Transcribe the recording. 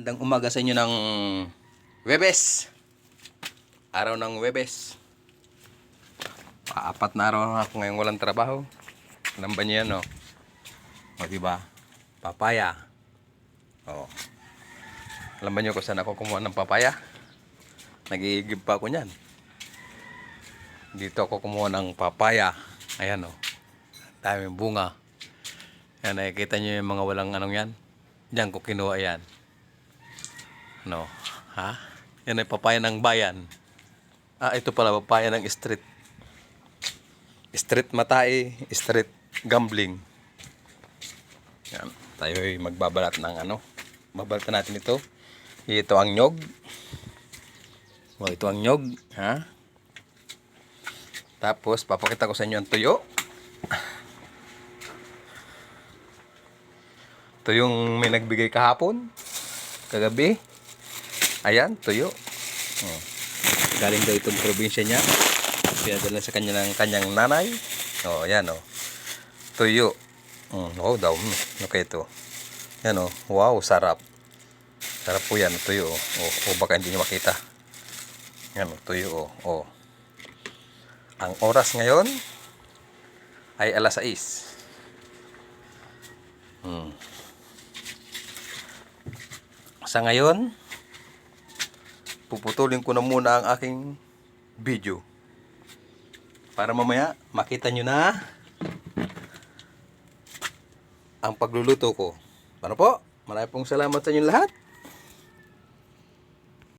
Andang umaga sa inyo ng Webes. Araw ng Webes. Paapat na araw ako ngayon walang trabaho. Alam ba niyo yan, no? O, diba? Papaya. O. Alam ba niyo kung saan ako kumuha ng papaya? Nagigib pa ako niyan. Dito ako kumuha ng papaya. Ayan, o. Daming bunga. Yan, nakikita niyo yung mga walang anong yan? Diyan ko kinuha yan. No. Ha? Yan ay papaya ng bayan. Ah, ito pala papaya ng street. Street matai, street gambling. Yan. Tayo ay magbabalat ng ano. Babalatan natin ito. Ito ang nyog. O, ito ang nyog. Ha? Tapos, papakita ko sa inyo ang tuyo. Ito yung may nagbigay kahapon. Kagabi. Ayan, tuyo. Oh. Galing daw itong probinsya niya. Pinadala sa kanya ng kanyang nanay. Oh, ayan oh. Tuyo. Mm, oh, daw. Mm, okay ito. Yan oh. Wow, sarap. Sarap po yan, tuyo. Oh, oh, oh baka hindi niyo makita. Yan oh, tuyo oh. oh. Ang oras ngayon ay alas 6. Hmm. Sa ngayon, puputulin ko na muna ang aking video. Para mamaya makita nyo na ang pagluluto ko. Ano po? Marami pong salamat sa inyo lahat.